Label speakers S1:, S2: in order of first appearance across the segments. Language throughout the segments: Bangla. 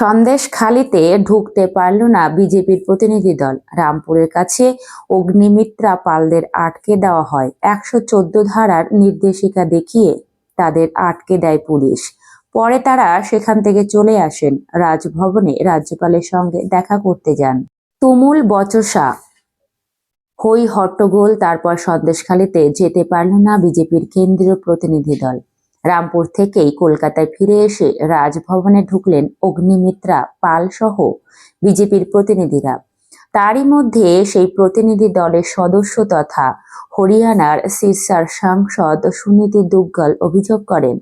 S1: সন্দেশখালিতে ঢুকতে পারল না বিজেপির প্রতিনিধি দল। রামপুরের কাছে অগ্নিমিত্রা পালদের আটকে দেওয়া হয়। একশো চোদ্দ ধারার নির্দেশিকা দেখিয়ে তাদের আটকে দেয় পুলিশ। পরে তারা সেখান থেকে চলে আসেন। রাজভবনে রাজ্যপালের সঙ্গে দেখা করতে যান। তুমুল বচসা, হই হট্টগোল, তারপর সন্দেশখালিতে যেতে পারল না বিজেপির কেন্দ্রীয় প্রতিনিধি দল। রামপুর থেকেই কলকাতায় ফিরে এসে রাজভবনে ঢুকলেন অগ্নিমিত্রা পাল সহ বিজেপির প্রতিনিধিরা। তারই মধ্যে সেই প্রতিনিধি দলের সদস্য তথা হরিয়ানার সিরসার সাংসদ সুনীতি দুগ্গল অভিযোগ করেন,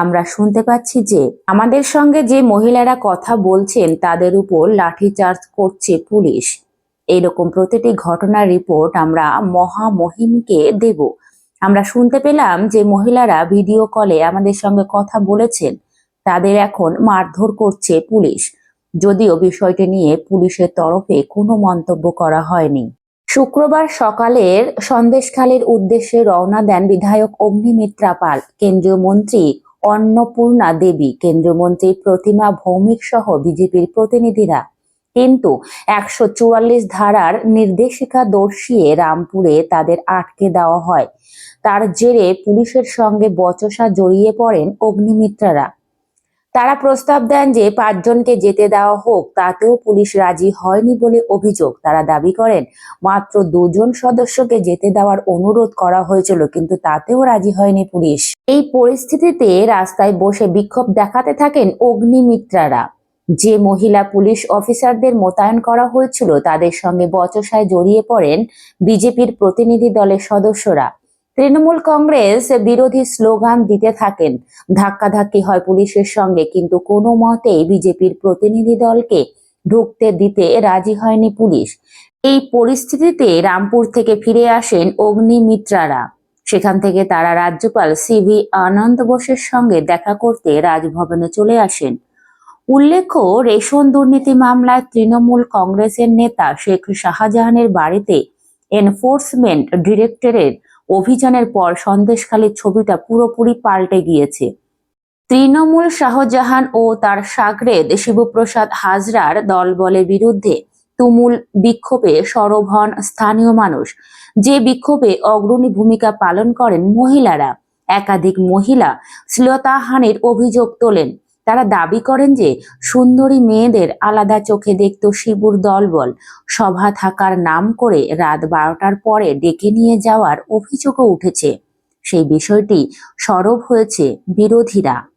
S1: আমরা শুনতে পাচ্ছি যে আমাদের সঙ্গে যে মহিলারা কথা বলছেন তাদের উপর লাঠিচার্জ করছে পুলিশ। এরকম প্রতিটি ঘটনার রিপোর্ট আমরা মহামহিমকে দেব। আমরা শুনতে পেলাম যে মহিলারা ভিডিও কলে আমাদের সঙ্গে কথা বলেছেন। তাদের এখন মারধর করছে পুলিশ। যদিও বিষয়টি নিয়ে পুলিশের তরফে কোনো মন্তব্য করা হয়নি। শুক্রবার সকালের সন্দেশখালীর উদ্দেশ্যে রওনা দেন বিধায়ক অগ্নিমিত্রা পাল। কেন্দ্রীয় মন্ত্রী অন্নপূর্ণা দেবী। কেন্দ্রীয় মন্ত্রী প্রতিমা ভৌমিক সহ বিজেপির প্রতিনিধিরা কিন্তু একশো চুয়াল্লিশ ধারার নির্দেশিকা দর্শিয়ে রামপুরে তাদের আটকে দেওয়া হয়। তার জেরে পুলিশের সঙ্গে বচসা জড়িয়ে পড়েন অগ্নিমিত্রারা। তারা প্রস্তাব দেন যে পাঁচজনকে যেতে দেওয়া হোক, তাতেও পুলিশ রাজি হয়নি বলে অভিযোগ। তারা দাবি করেন, মাত্র দুজন সদস্যকে যেতে দেওয়ার অনুরোধ করা হয়েছিল, কিন্তু তাতেও রাজি হয়নি পুলিশ। এই পরিস্থিতিতে রাস্তায় বসে বিক্ষোভ দেখাতে থাকেন অগ্নিমিত্রারা। যে মহিলা পুলিশ অফিসারদের মোতায়েন করা হয়েছিল, তাদের সঙ্গে বচসায় জড়িয়ে পড়েন বিজেপির প্রতিনিধি দলের সদস্যরা। তৃণমূল কংগ্রেস বিরোধী স্লোগান দিতে থাকেন। ধাক্কাধাক্কি হয় পুলিশের সঙ্গে, কিন্তু কোনো মতেই বিজেপির প্রতিনিধি দলকে ঢুকতে দিতে রাজি হয়নি পুলিশ। এই পরিস্থিতিতে রামপুর থেকে ফিরে আসেন অগ্নিমিত্রারা। সেখান থেকে তারা রাজ্যপাল সিভি আনন্দ বোসের সঙ্গে দেখা করতে রাজভবনে চলে আসেন। উল্লেখ্য, রেশন দুর্নীতি মামলায় তৃণমূল কংগ্রেসের নেতা শেখ শাহজাহানের বাড়িতে এনফোর্সমেন্ট ডিরেক্টরের অভিযানের পর সন্দেশখালীর ছবিটা পুরোপুরি পাল্টে গিয়েছে। তৃণমূল শাহজাহান ও তার সাগরেদ শিবপ্রসাদ হাজরার দলবলের বিরুদ্ধে তুমুল বিক্ষোভে সরব হন স্থানীয় মানুষ। যে বিক্ষোভে অগ্রণী ভূমিকা পালন করেন মহিলারা, একাধিক মহিলা শ্লীলতাহানির অভিযোগ তোলেন। তারা দাবি করেন যে সুন্দরী মেয়েদের আলাদা চোখে দেখত শিবুর দলবল। সভা থাকার নাম করে রাত বারোটার পরে ডেকে নিয়ে যাওয়ার অভিযোগও উঠেছে। সেই বিষয়টি সরব হয়েছে বিরোধীরা।